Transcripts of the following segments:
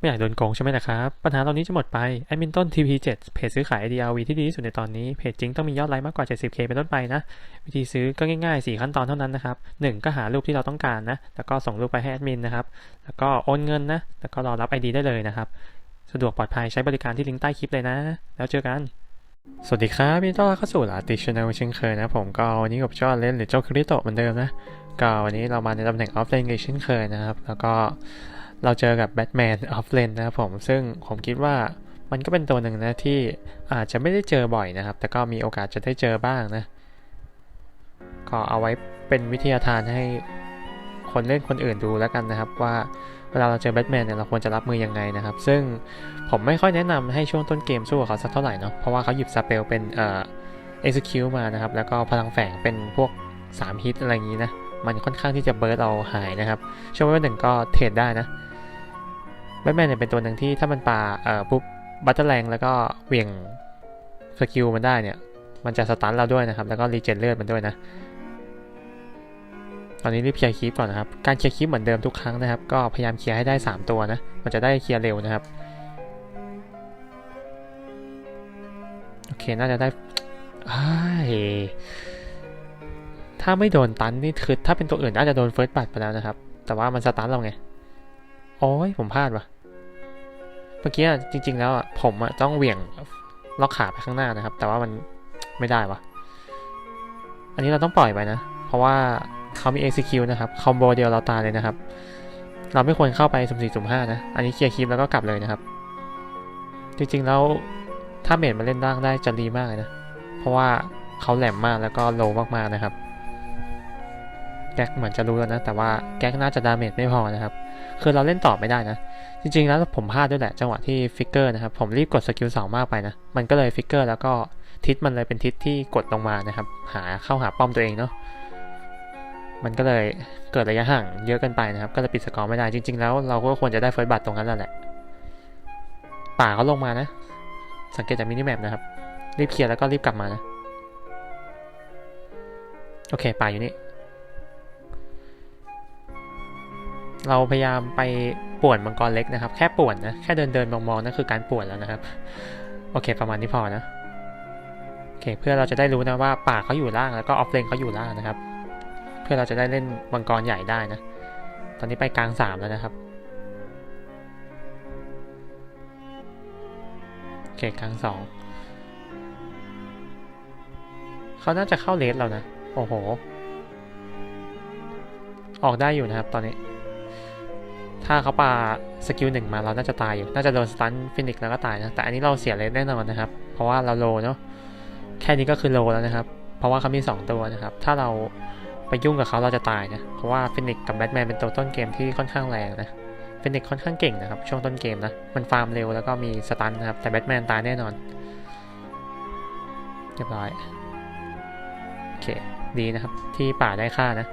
ไม่อยากโดนโกงใช่ไหมนะครับ ปัญหาเหล่านี้จะหมดไปแอดมินต้น TP7 เพจซื้อขาย DRV ที่ดีที่สุดในตอนนี้ เพจจริงต้องมียอดไลค์มากกว่า 70k เป็นต้นไปนะ วิธีซื้อก็ง่ายๆ 4 ขั้นตอนเท่านั้นนะครับ 1 ก็หารูปที่เราต้องการนะ แล้วก็ส่งรูปไปให้แอดมินนะครับ แล้วก็โอนเงินนะ แล้วก็รอรับ ID ได้เลยนะครับ สะดวกปลอดภัยใช้บริการที่ลิงก์ใต้คลิปเลยนะ แล้วเจอกันสวัสดีครับยินดีต้อนรับเข้าสู่ลาติชแนลเช่นเคยนะผมก็วันนี้กับจอเล่นหรือเจ้าคริโตเหมือนเดิมนะก็วันนี้เรามาในตำแหน่งออฟเลนเช่นเคยนะครับ แล้วก็ เราเจอกับแบทแมนออฟเลนนะครับผม ซึ่งผมคิดว่ามันก็เป็นตัวหนึ่งนะที่อาจจะไม่ได้เจอบ่อยนะครับ แต่ก็มีโอกาสจะได้เจอบ้างนะก็เอาไว้เป็นวิทยาทานให้คนเล่นคนอื่นดูแล้วกันนะครับว่าเวลาเราเจอแบทแมนเนี่ยเราควรจะรับมือยังไงนะครับ ซึ่งผมไม่ค่อยแนะนำให้ช่วงต้นเกมสู้กับเขาสักเท่าไหร่เนาะเพราะว่าเขาหยิบสเปลเป็นเอ่อ execute มานะครับ แล้วก็พลังแฝงเป็นพวก 3 ฮิตอะไรอย่างนี้นะ มันค่อนข้างที่จะเบิร์ดเราหายนะครับ ช่วงเวลาหนึ่งก็เทรดได้นะ แบทแมนเนี่ยเป็นตัวหนึ่งที่ถ้ามันปาเอ่อปุ๊บบัตเตอร์แรงแล้วก็เหวี่ยงสกิลมันได้เนี่ย มันจะสตันเราด้วยนะครับ แล้วก็รีเจนเลือดมันด้วยนะ ตอนนี้รีบเคลียร์คลิปก่อนนะครับ การเคลียร์คลิปเหมือนเดิมทุกครั้งนะครับ ก็พยายามเคลียร์ให้ได้ 3 ตัวนะ มันจะได้เคลียร์เร็วนะครับ โอเค น่าจะได้อ้ถ้าไม่โดนตันนี่คือถ้าเป็นตัวอื่นน่าจะโดนเฟิร์สบัตไปแล้วนะครับ แต่ว่ามันสตันเราไง โอ้ยผมพลาดว่ะ เมื่อกี้จริง ๆ แล้วอะผมอะต้องเหวี่ยงล็อกขาไปข้างหน้านะครับ แต่ว่ามันไม่ได้วะอันนี้เราต้องปล่อยไปนะ เพราะว่าเขามี execute นะครับคอมโบเดียวเราตายเลยนะครับ เราไม่ควรเข้าไปสุ่มสี่สุ่มห้านะ อันนี้เคลียร์คลิปแล้วก็กลับเลยนะครับ จริงๆแล้วถ้าเมดมาเล่นร่างได้จะดีมากเลยนะ เพราะว่าเขาแหลมมากแล้วก็โลมากๆนะครับ แก๊กเหมือนจะรู้แล้วนะ แต่ว่าแก๊กน่าจะดาเมจไม่พอนะครับ คือเราเล่นต่อไม่ได้นะ จริงๆแล้วผมพลาดด้วยแหละจังหวะที่ฟิกเกอร์นะครับผมรีบกดสกิลสองมากไปนะมันก็เลยฟิกเกอร์แล้วก็ทิศมันเลยเป็นทิศที่กดลงมานะครับ หาเข้าหาป้อมตัวเองเนาะมันก็เลยเกิดระยะห่างเยอะเกินไปนะครับ ก็เลยปิดสกอร์ไม่ได้จริง ๆ แล้วเราก็ควรจะได้เฟิร์สบัตตรงนั้นแล้วแหละ ป่าเขาลงมานะ สังเกตจากมินิแมปนะครับ รีบเคลียร์แล้วก็รีบกลับมานะ โอเค ป่าอยู่นี่ เราพยายามไปป่วนมังกรเล็กนะครับ แค่ป่วนนะ แค่เดินเดินมองๆนั่นคือการป่วนแล้วนะครับ โอเค ประมาณนี้พอนะ โอเค เพื่อเราจะได้รู้นะว่าป่าเขาอยู่ล่างแล้วก็ออฟเลนเขาอยู่ล่างนะครับ เพื่อเราจะได้เล่นมังกรใหญ่ได้นะ ตอนนี้ไปกลางสามแล้วนะครับ โอเค กลางสองเขาน่าจะเข้าเลสเรานะ โอ้โห ออกได้อยู่นะครับตอนนี้ ถ้าเขาปาสกิลหนึ่งมาเราน่าจะตายอยู่ น่าจะโดนสตันฟินิกแล้วก็ตายนะ แต่อันนี้เราเสียเลสแน่นอนนะครับ เพราะว่าเราโลเนาะ แค่นี้ก็คือโลแล้วนะครับ เพราะว่าเขามี 2 ตัวนะครับ ถ้าเราไปยุ่งกับเขาเราจะตายนะ เพราะว่าฟินิกกับแบทแมนเป็นตัวต้นเกมที่ค่อนข้างแรงนะฟินิกค่อนข้างเก่งนะครับ ช่วงต้นเกมนะ มันฟาร์มเร็วแล้วก็มีสตันนะครับ แต่แบทแมนตายแน่นอน เรียบร้อย โอเค ดีนะครับ ที่ป่าได้ค่านะ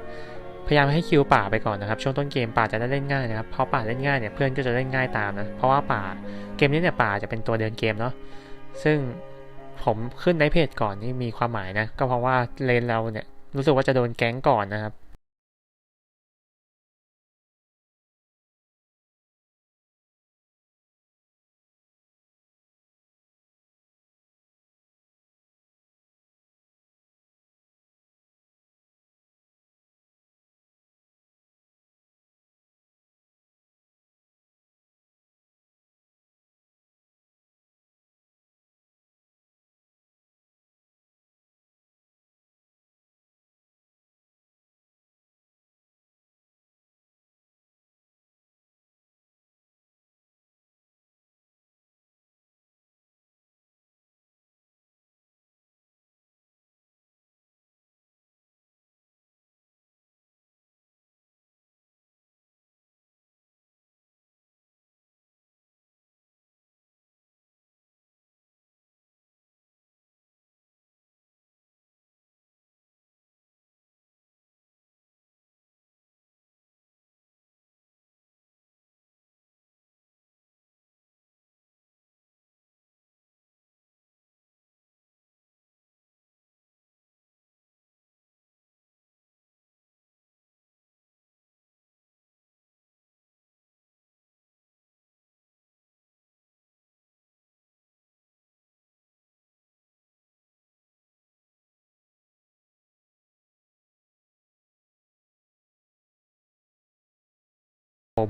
พยายามให้คิวป่าไปก่อนนะครับช่วงต้นเกมป่าจะได้เล่นง่ายนะครับเพราะป่าเล่นง่ายเนี่ยเพื่อนก็จะเล่นง่ายตามนะเพราะว่าป่าเกมนี้เนี่ยป่าจะเป็นตัวเดินเกมเนาะซึ่งผมขึ้นในเพจก่อนนี่มีความหมายนะก็เพราะว่าเลนเราเนี่ยรู้สึกว่าจะโดนแก๊งก่อนนะครับ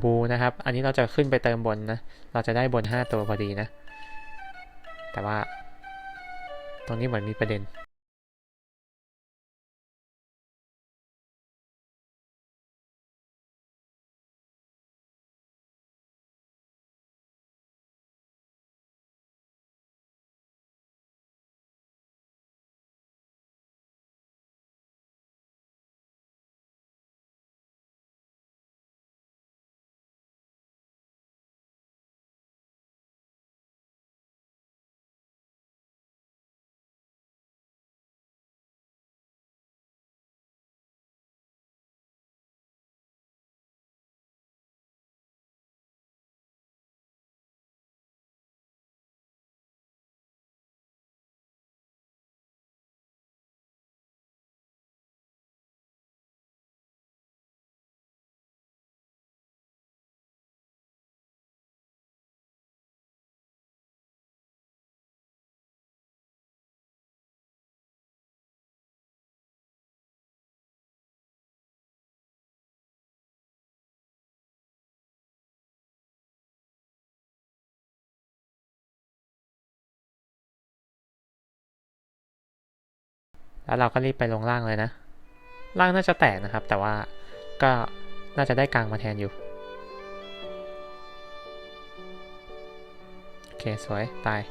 บูนะครับ อันนี้เราจะขึ้นไปเติมบนนะ เราจะได้บน 5 ตัวพอดีนะ แต่ว่า ตรงนี้เหมือนมีประเด็น แล้วเราก็รีบไปลงล่างเลยนะ ล่างน่าจะแตกนะครับ แต่ว่าก็น่าจะได้กลางมาแทนอยู่ โอเค สวย ตาย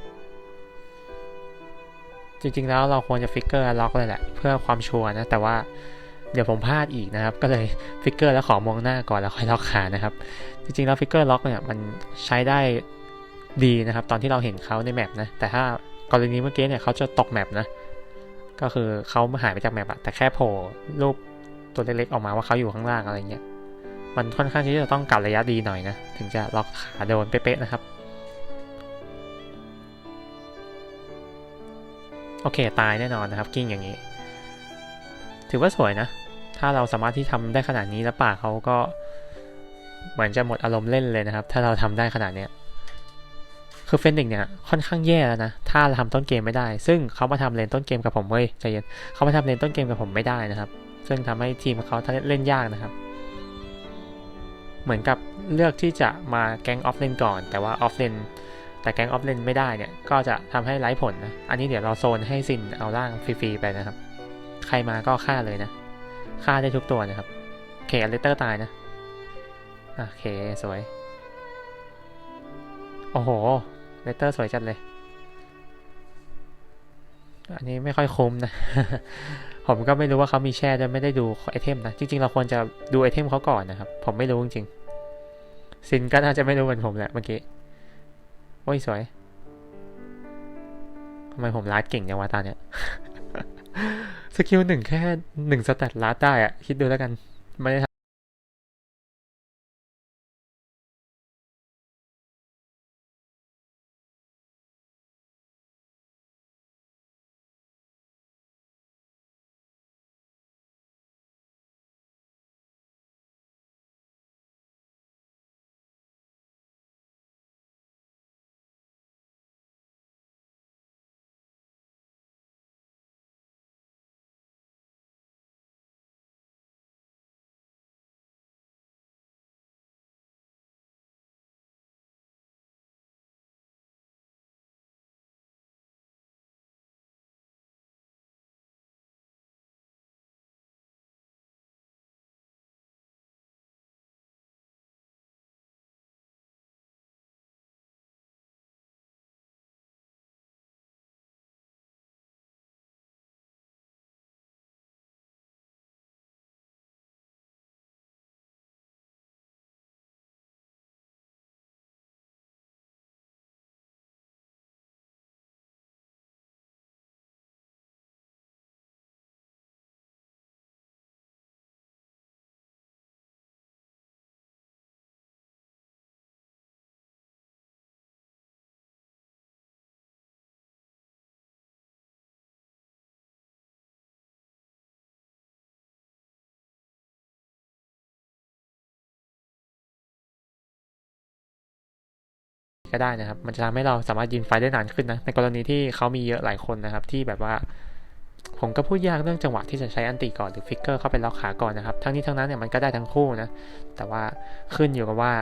จริงๆแล้วเราควรจะฟิกเกอร์ล็อกเลยแหละ เพื่อความชัวร์นะ แต่ว่าเดี๋ยวผมพลาดอีกนะครับ ก็เลยฟิกเกอร์แล้วขอมองหน้าก่อนแล้วค่อยล็อกขานะครับ จริงๆแล้วฟิกเกอร์ล็อกเนี่ยมันใช้ได้ดีนะครับ ตอนที่เราเห็นเขาในแมปนะ แต่ถ้ากรณีเมื่อกี้เนี่ยเขาจะตกแมปนะ ก็คือเขาหายไปจากแมปอะแต่แค่โผล่รูปตัวเล็กๆออกมาว่าเขาอยู่ข้างล่างอะไรเงี้ย มันค่อนข้างที่จะต้องกัดระยะดีหน่อยนะ ถึงจะล็อกขาโดนเป๊ะๆนะครับ โอเคตายแน่นอนนะครับกิ้งอย่างนี้ ถือว่าสวยนะ ถ้าเราสามารถที่ทำได้ขนาดนี้แล้วป่าเขาก็ เหมือนจะหมดอารมณ์เล่นเลยนะครับ ถ้าเราทำได้ขนาดเนี้ย คือเฟนดิกเนี่ยค่อนข้างแย่แล้วนะ ถ้าเราทำต้นเกมไม่ได้ ซึ่งเขามาทำเลนต้นเกมกับผมเว้ยใจเย็นเขามาทำเลนต้นเกมกับผมไม่ได้นะครับ ซึ่งทำให้ทีมเขาเล่นยากนะครับ เหมือนกับเลือกที่จะมาแก๊งออฟเลนก่อน แต่ว่าออฟเลนแต่แก๊งออฟเลนไม่ได้เนี่ย ก็จะทำให้ไร้ผลนะ อันนี้เดี๋ยวเราโซนให้ซินเอาร่างฟรีๆไปนะครับ ใครมาก็ฆ่าเลยนะ ฆ่าได้ทุกตัวนะครับเคอเลเตอร์ตายนะ โอเค สวย โอ้โห เลเตอร์สวยจัดเลย อันนี้ไม่ค่อยคุ้มนะ ผมก็ไม่รู้ว่าเขามีแช่ด้วยไม่ได้ดูไอเทมนะ จริง ๆ เราควรจะดูไอเทมเขาก่อนนะครับ ผมไม่รู้จริงๆซินก็น่าจะไม่รู้เหมือนผมแหละเมื่อกี้ โอ้ยสวยทำไมผมลัดเก่งจังวะตอนเนี้ยสกิลหนึ่งแค่หนึ่งสแตทลัดได้อะคิดดูแล้วกัน ไม่ได้ ก็ได้นะครับ มันจะทำให้เราสามารถยืนไฟได้นานขึ้นนะ ในกรณีที่เขามีเยอะหลายคนนะครับ ที่แบบว่า ผมก็พูดยากเรื่องจังหวะที่จะใช้อันติก่อนหรือฟิกเกอร์เข้าไปล็อกขาก่อนนะครับ ทั้งนี้ทั้งนั้นเนี่ยมันก็ได้ทั้งคู่นะ แต่ว่าขึ้นอยู่กับว่า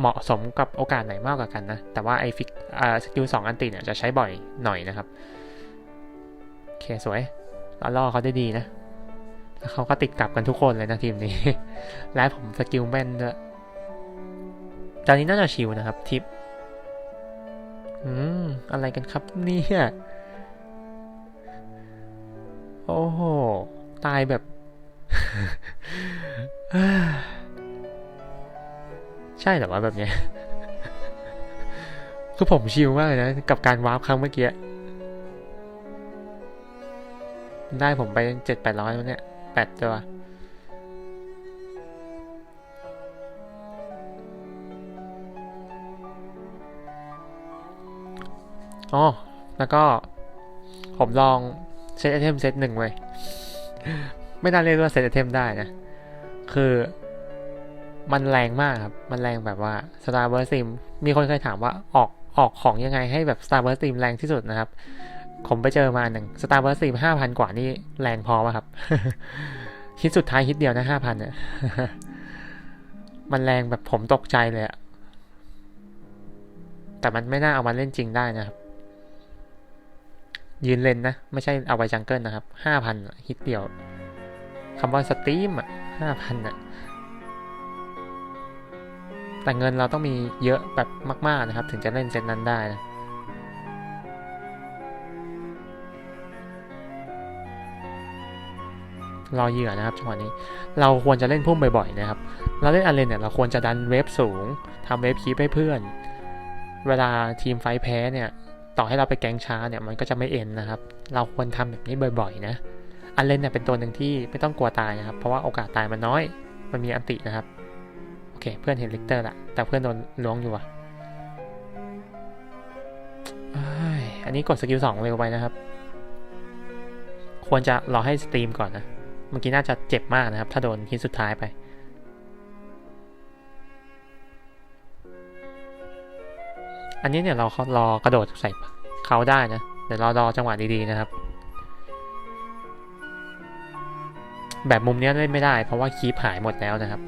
เหมาะสมกับโอกาสไหนมากกว่ากันนะ แต่ว่าไอฟิกอ่าสกิลสองอันติเนี่ยจะใช้บ่อยหน่อยนะครับ โอเคสวยล,ล่อเขาได้ดีนะแล้วเขาก็ติดกลับกันทุกคนเลยนะทีมนี้ และผมสกิลแม่นด้วยตอนนี้น่าจะชิวนะครับทิป อืม อะไรกันครับเนี่ย โอ้โห ตายแบบ ใช่หรอวะแบบเนี้ย คือผมชิลมากเลยนะ กับการวาร์ปครั้งเมื่อกี้ ได้ผมไปเจ็ดแปดร้อยแล้วเนี่ยแปดตัว อ๋อ แล้วก็ผมลองเซตไอเทมเซตหนึ่งไว้ไม่น่าเรียกว่าเซตไอเทมได้นะ คือมันแรงมากครับ มันแรงแบบว่า Star Burst Sim มีคนเคยถามว่าออกออกของยังไงให้แบบ Star Burst Sim แรงที่สุดนะครับ ผมไปเจอมาหนึ่ง Star Burst Sim ห้าพันกว่านี่แรงพอป่ะครับ ฮิตสุดท้ายฮิตเดียวนะห้าพันเนี่ย มันแรงแบบผมตกใจเลยอะแต่มันไม่น่าเอามาเล่นจริงได้นะครับ ยืนเลนนะ ไม่ใช่เอาไว้จังเกิลนะครับห้าพันฮิตเดียวคำว่าสตรีมอะห้าพันอะแต่เงินเราต้องมีเยอะแบบมากๆนะครับ ถึงจะเล่นเซตนั้นได้นะรอเหยื่อนะครับจังหวะนี้ เราควรจะเล่นพุ่มบ่อยๆนะครับ เราเล่นอาเลนเนี่ยเราควรจะดันเวฟสูงทำเวฟคีปให้เพื่อน เวลาทีมไฟแพ้เนี่ย ต่อให้เราไปแกงช้าเนี่ยมันก็จะไม่เอ็นนะครับ เราควรทำแบบนี้บ่อยๆนะ อันเลนเนี่ยเป็นตัวหนึ่งที่ไม่ต้องกลัวตายนะครับ เพราะว่าโอกาสตายมันน้อย มันมีอันตินะครับ โอเค เพื่อนเห็นลิกเตอร์ละ แต่เพื่อนโดนล้วงอยู่อะอันนี้กดสกิลสองเร็วไปนะครับ ควรจะรอให้สตรีมก่อนนะ เมื่อกี้น่าจะเจ็บมากนะครับ ถ้าโดนฮิตสุดท้ายไป อันนี้เนี่ยเราเรอกระโดดใส่เขาได้นะ เดี๋ยวเรารอจังหวะดีๆนะครับ แบบมุมเนี้ยเล่นไม่ได้ เพราะว่าคีปหายหมดแล้วนะครับ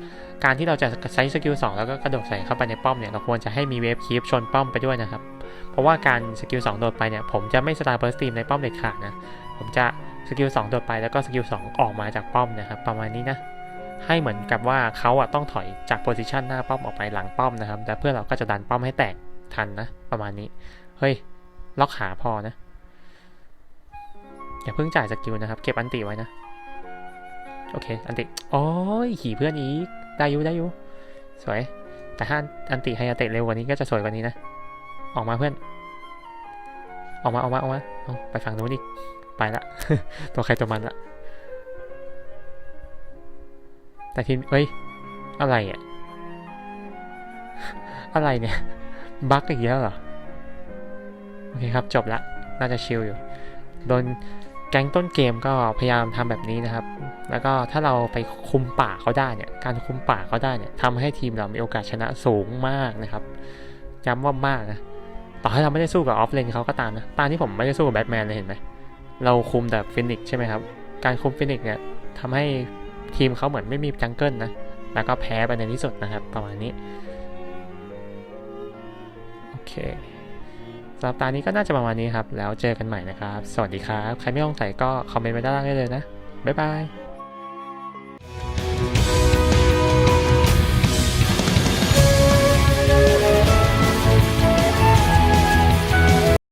การที่เราจะใช้สกิล2แล้วก็กระโดดใส่เข้าไปในป้อมเนี่ยเราควรจะให้มีเวฟคีปชนป้อมไปด้วยนะครับ เพราะว่าการสกิล2โดดไปเนี่ยผมจะไม่สตาร์เบิร์สตีมในป้อมเด็ดขาดนะ ผมจะสกิล2โดดไปแล้วก็สกิล2ออกมาจากป้อมนะครับ ประมาณนี้นะให้เหมือนกับว่าเขาอะต้องถอยจากโพซิชันหน้าป้อมออกไปหลังป้อมนะครับ แต่เพื่อเราก็จะดันป้อมให้แตก ทันนะ ประมาณนี้ เฮ้ย ล็อกขาพอนะ อย่าเพิ่งจ่ายสกิลนะครับ เก็บอันติไว้นะ โอเค อันติโอ้ยขี่เพื่อนอีก ได้อยุได้อยุสวย แต่ถ้าอันติไฮยาเตะเร็วกว่านี้ก็จะสวยกว่านี้นะ ออกมาเพื่อน ออกมาออกมาออกมาเอาไปฝั่งนู้นอีก ไปละ ตัวใครตัวมันละ แต่ทีมเอ้ย อะไรอะ อะไรเนี่ย บั๊กอีกแล้วเหรอ โอเคครับจบละ น่าจะชิลอยู่ โดนแก๊งต้นเกมก็พยายามทำแบบนี้นะครับ แล้วก็ถ้าเราไปคุมป่าเขาได้เนี่ย การคุมป่าเขาได้เนี่ยทำให้ทีมเรามีโอกาสชนะสูงมากนะครับย้ำว่ามากนะ ต่อให้เราไม่ได้สู้กับออฟเลนเขาก็ตามนะตามที่ผมไม่ได้สู้กับแบทแมนเลยเห็นไหม เราคุมแต่ฟินิกใช่ไหมครับ การคุมฟินิกเนี่ยทำให้ทีมเขาเหมือนไม่มีจังเกิลนะ แล้วก็แพ้ไปในที่สุดนะครับ ประมาณนี้ เคสำหรับตอนนี้ก็น่าจะประมาณนี้ครับ แล้วเจอกันใหม่นะครับ สวัสดีครับ ใครไม่สงใส่ก็คอมเมนต์ไว้ด้านล่างได้เลยนะ บ๊ายบาย